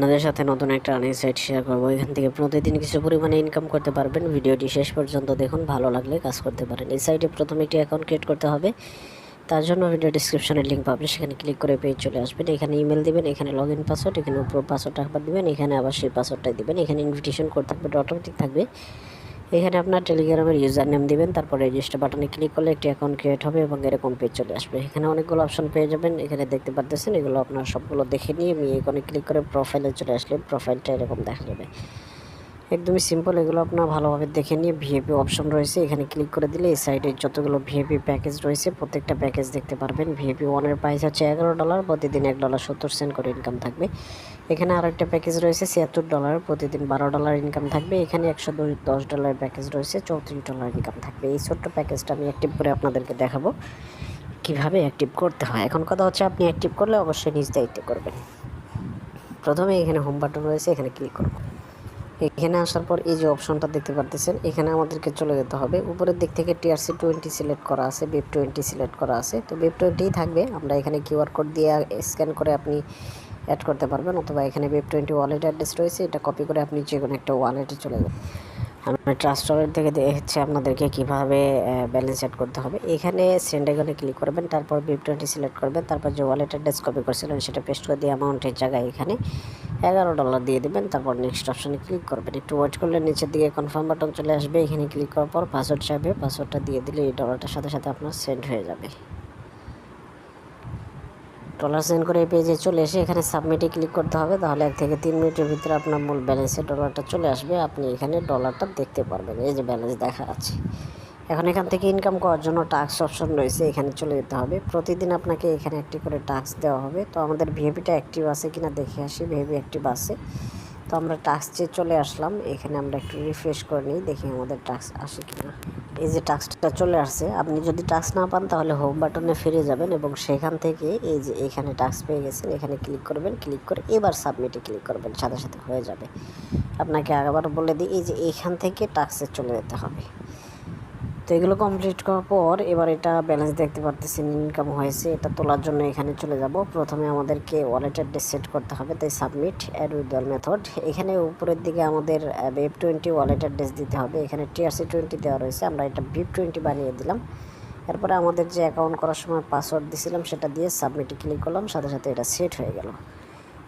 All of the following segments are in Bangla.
আপনাদের সাথে নতুন একটা আর্নিং সাইট শেয়ার করব। এখান থেকে প্রতিদিন কিছু পরিমাণে ইনকাম করতে পারবেন। ভিডিওটি শেষ পর্যন্ত দেখুন, ভালো লাগলে কাজ করতে পারেন। এই সাইটে প্রথমে একটি অ্যাকাউন্ট ক্রিয়েট করতে হবে। তার জন্য ভিডিও ডিসক্রিপশনের লিঙ্ক পাবেন। সেখানে ক্লিক করে পেয়ে চলে আসবেন। এখানে ইমেল দেবেন, এখানে লগ ইন পাসওয়ার্ড এখানে উপর পাসওয়ার্ডটা একবার দেবেন, এখানে আবার সেই পাসওয়ার্ডটাই দেবেন। এখানে ইনভিটেশন কোড থাকবে অটোমেটিক থাকবে। এখানে আপনার টেলিগ্রামের ইউজার নেম দিবেন, তারপর রেজিস্টার বাটনে ক্লিক করলে একটি অ্যাকাউন্ট ক্রিয়েট হবে এবং এরকম পেজ চলে আসবে। এখানে অনেকগুলো অপশন পেয়ে যাবেন, এখানে দেখতে পারতেছেন, এগুলো আপনার সবগুলো দেখে নিয়ে আমি এখানে ক্লিক করে প্রোফাইলে চলে আসলে প্রোফাইলটা এরকম দেখা যাবে। একদমই সিম্পল এগুলো আপনার ভালোভাবে দেখে নিয়ে ভিএপি অপশন রয়েছে। এখানে ক্লিক করে দিলে এই সাইডে যতগুলো ভিএপি প্যাকেজ রয়েছে, প্রত্যেকটা প্যাকেজ দেখতে পারবেন। ভিএপি ওয়ানের প্রাইস হচ্ছে এগারো ডলার প্রতিদিন এক ডলার সত্তর সেন্ট করে ইনকাম থাকবে। এখানে আরও একটা প্যাকেজ রয়েছে, ছিয়াত্তর ডলার প্রতিদিন বারো ডলার ইনকাম থাকবে। এখানে একশো দশ ডলার প্যাকেজ রয়েছে, চৌত্রিশ ডলার ইনকাম থাকবে। এই ছোট্ট প্যাকেজটা আমি অ্যাক্টিভ করে আপনাদেরকে দেখাবো কীভাবে অ্যাক্টিভ করতে হয়। এখন কথা হচ্ছে, আপনি অ্যাক্টিভ করলে অবশ্যই নিজ দায়িত্ব করবেন। প্রথমে এখানে হোম বাটন রয়েছে, এখানে ক্লিক করব। এখানে আসার পর এই যে অপশনটা দেখতে পারতেছেন, এখানে আমাদেরকে চলে যেতে হবে। উপরের দিক থেকে টিআরসি টোয়েন্টি সিলেক্ট করা আছে বেব টোয়েন্টি সিলেক্ট করা আছে। তো বেব টোয়েন্টিই থাকবে, আমরা এখানে কিউআর কোড দিয়ে স্ক্যান করে আপনি অ্যাড করতে পারবেন, অথবা এখানে বেব টোয়েন্টি ওয়ালেট অ্যাড্রেস রয়েছে, এটা কপি করে আপনি যে কোনো একটা ওয়ালেটে চলে যাবেন। আমি ট্রাস্ট ওয়ালেট থেকে হচ্ছে আপনাদেরকে কীভাবে ব্যালেন্স অ্যাড করতে হবে। এখানে সেন্ড ক্লিক করবেন, তারপর বেব টোয়েন্টি সিলেক্ট করবেন, তারপর যে ওয়ালেট অ্যাড্রেস কপি করছিলেন সেটা পেস্ট করে দিয়ে অ্যামাউন্টের জায়গায় এখানে এগারো ডলার দিয়ে দেবেন, তারপর নেক্সট অপশানে ক্লিক করবেন। একটু ওয়েট করলে নিচের দিকে কনফার্ম বাটন চলে আসবে, এখানে ক্লিক করার পর পাসওয়ার্ড চাইবে পাসওয়ার্ডটা দিয়ে দিলে এই ডলারটার সাথে সাথে আপনার সেন্ড হয়ে যাবে। ডলার সেন্ড করে এই পেজে চলে এসে এখানে সাবমিটে ক্লিক করতে হবে। তাহলে এক থেকে তিন মিনিটের ভিতরে আপনার মূল ব্যালেন্সের ডলারটা চলে আসবে। আপনি এখানে ডলারটা দেখতে পারবেন। এই যে ব্যালেন্স দেখা আছে এখন এখান থেকে ইনকাম করার জন্য টাক্স অপশন রয়েছে। এখানে চলে যেতে হবে। প্রতিদিন আপনাকে এখানে একটি করে টাক্স দেওয়া হবে। তো আমাদের ভিএপিটা অ্যাক্টিভ আছে কিনা দেখে আসি। ভিএপি অ্যাক্টিভ আছে। তো আমরা টাক্স চেয়ে চলে আসলাম, এখানে আমরা একটু রিফ্রেশ করে নিই। দেখি আমাদের টাক্স আসে কিনা। এই যে টাস্কটা চলে আসছে, আপনি যদি টাস্ক না পান তাহলে হোম বাটনে ফিরে যাবেন এবং সেখান থেকে এই যে এখানে টাস্ক পেয়ে গেছেন, এখানে ক্লিক করবেন ক্লিক করে এবার সাবমিটে ক্লিক করবেন, সাথে সাথে হয়ে যাবে। আপনাকে আবার বলে দিই, এই যে এখান থেকে টাস্কে চলে যেতে হবে। তো এগুলো কমপ্লিট করার পর এবার এটা ব্যালেন্স দেখতে পারতেছেন ইনকাম হয়েছে, এটা তোলার জন্য এখানে চলে যাব। প্রথমে আমাদেরকে ওয়ালেট অ্যাড্রেস সেট করতে হবে, তাই সাবমিট অ্যাড উইথডল মেথড এখানে উপরের দিকে আমাদের বেব টোয়েন্টি ওয়ালেট অ্যাড্রেস দিতে হবে, এখানে টিআরসি টোয়েন্টি দেওয়া রয়েছে, আমরা এটা বিপ টোয়েন্টি বানিয়ে দিলাম। এরপরে আমাদের যে অ্যাকাউন্ট করার সময় পাসওয়ার্ড দিয়েছিলাম সেটা দিয়ে সাবমিটে ক্লিক করলাম, সাথে সাথে এটা সেট হয়ে গেল।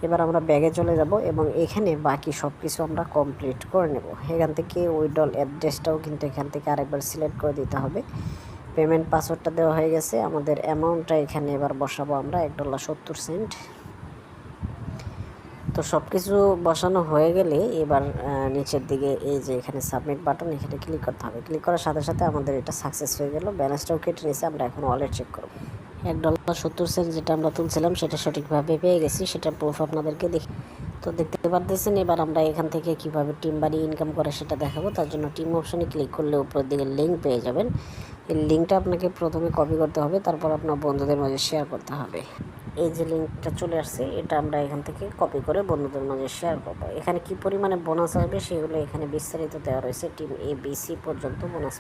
এবার আমরা ব্যাগে চলে যাব এবং এখানে বাকি সব কিছু আমরা কমপ্লিট করে নেব। এখান থেকে উইডল অ্যাড্রেসটাও কিন্তু এখান থেকে আরেকবার সিলেক্ট করে দিতে হবে। পেমেন্ট পাসওয়ার্ডটা দেওয়া হয়ে গেছে। আমাদের অ্যামাউন্টটা এখানে এবার বসাবো আমরা, এক ডলার সত্তর সেন্ট তো সব কিছু বসানো হয়ে গেলে এবার নিচের দিকে এই যে এখানে সাবমিট বাটন এখানে ক্লিক করতে হবে। ক্লিক করার সাথে সাথে আমাদের এটা সাকসেস হয়ে গেল। ব্যালেন্সটাও কেটে নিয়েছে। আমরা এখন ওয়ালেট চেক করব। এক ডলার সত্তর সেন্ট যেটা আমরা তুলছিলাম, সেটা সঠিকভাবে পেয়ে গেছি, সেটা প্রুফ আপনাদেরকে দেখি। তো দেখতে পারতেছেন, এবার আমরা এখান থেকে কীভাবে টিম বাড়িয়ে ইনকাম করে সেটা দেখাবো। তার জন্য টিম অপশনে ক্লিক করলে উপরের দিকে লিঙ্ক পেয়ে যাবেন। এই লিঙ্কটা আপনাকে প্রথমে কপি করতে হবে, তারপর আপনার বন্ধুদের মাঝে শেয়ার করতে হবে। এই যে লিঙ্কটা চলে আসছে, এটা আমরা এখান থেকে কপি করে বন্ধুদের মাঝে শেয়ার করব। এখানে কি পরিমাণে বোনাস আসবে, সেগুলো এখানে বিস্তারিত দেওয়া রয়েছে টিম এ বি সি পর্যন্ত বোনাস